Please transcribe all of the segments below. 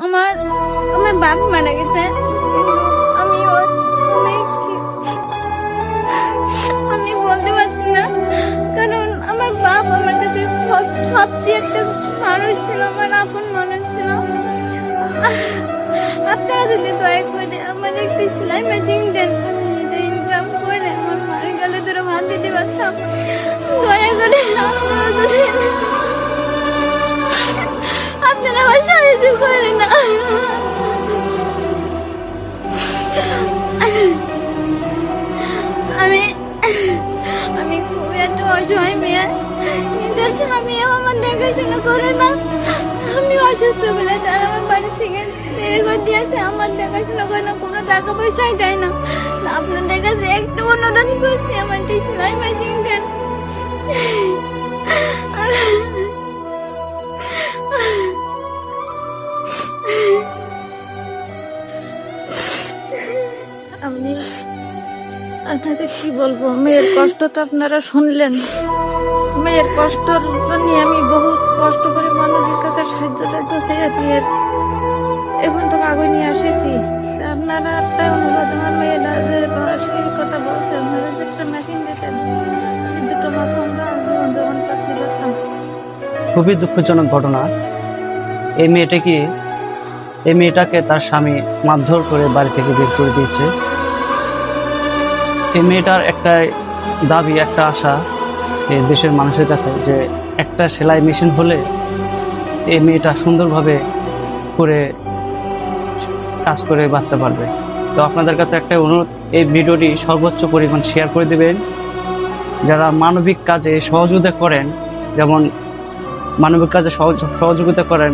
আমার আমার বাপ মারা গেছে। আমি অনেক আমি বলতে পারছি না। কারণ আমার বাপ আমার কাছে সব- সবচেয়ে একটা মানুষ ছিল, আমার আপন মানুষ ছিল। আপনারা যদি দয়া করে আমার একটি সেলাই মেশিন দেন, আমি ইনকাম করে আমার মায়ের গেলে ধরে ভাত দিতে পারতাম। দয়া করে আমি আমি খুবই একটা অসহায় মেয়ে। নিজের স্বামীও আমার দেখাশোনা করে না। আমি অসুস্থ বলে তারা আমার বাড়ি থেকে বের করে দিয়েছে। আমার দেখাশোনা করে না, কোনো টাকা পয়সাই দেয় না। আপনাদের কাছে একটু অনুরোধ করছি, আমার সেলাই মেশিন দেন। আপনি আপনাকে কি বলব? মেয়ের কষ্ট তো আপনারা শুনলেন। মেয়ের কষ্ট নিয়ে আমি বহুত কষ্ট করে মানুষের কাছে সাহায্য টাহায্য হয়ে মেয়ের এখন তো কাগজ নিয়ে এসেছি আপনারা একটা অনুরোধ আমার মেয়েটা যে সেই কথা বলছে। আপনারা একটা মেশিন দিতেন আমি দুটো মাস আমরা খুবই দুঃখজনক ঘটনা। এই মেয়েটাকে এই মেয়েটাকে তার স্বামী মারধর করে বাড়ি থেকে বের করে দিয়েছে। এই মেয়েটার একটা দাবি, একটা আশা এই দেশের মানুষের কাছে যে একটা সেলাই মেশিন হলে এই মেয়েটা সুন্দরভাবে করে কাজ করে বাঁচতে পারবে। তো আপনাদের কাছে একটা অনুরোধ, এই ভিডিওটি সর্বোচ্চ পরিমাণ শেয়ার করে দেবেন। যারা মানবিক কাজে সহযোগিতা করেন, যেমন মানবিক কাজে সহযোগিতা করেন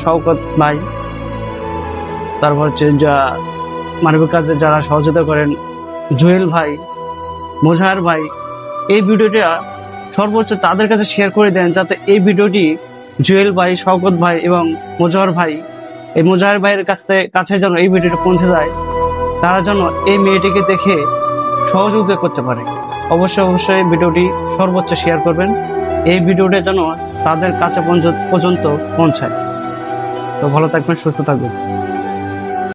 শওকত ভাই তারপর হচ্ছে যা মানবিক কাজে যারা সহযোগিতা করেন, জুয়েল ভাই, মোজাহার ভাই, এই ভিডিওটা সর্বোচ্চ তাদের কাছে শেয়ার করে দেন যাতে এই ভিডিওটি জুয়েল ভাই, শওকত ভাই এবং মোজাহার ভাই, এই মোজাহার ভাইয়ের কাছে কাছে যেন এই ভিডিওটা পৌঁছে যায়, তারা যেন এই মেয়েটিকে দেখে সহযোগিতা করতে পারে। অবশ্যই অবশ্যই ভিডিওটি সর্বোচ্চ শেয়ার করবেন। এই ভিডিওটা যেন তাদের কাছে পর্যন্ত পর্যন্ত পৌঁছায়। তো ভালো থাকবেন, সুস্থ থাকবেন।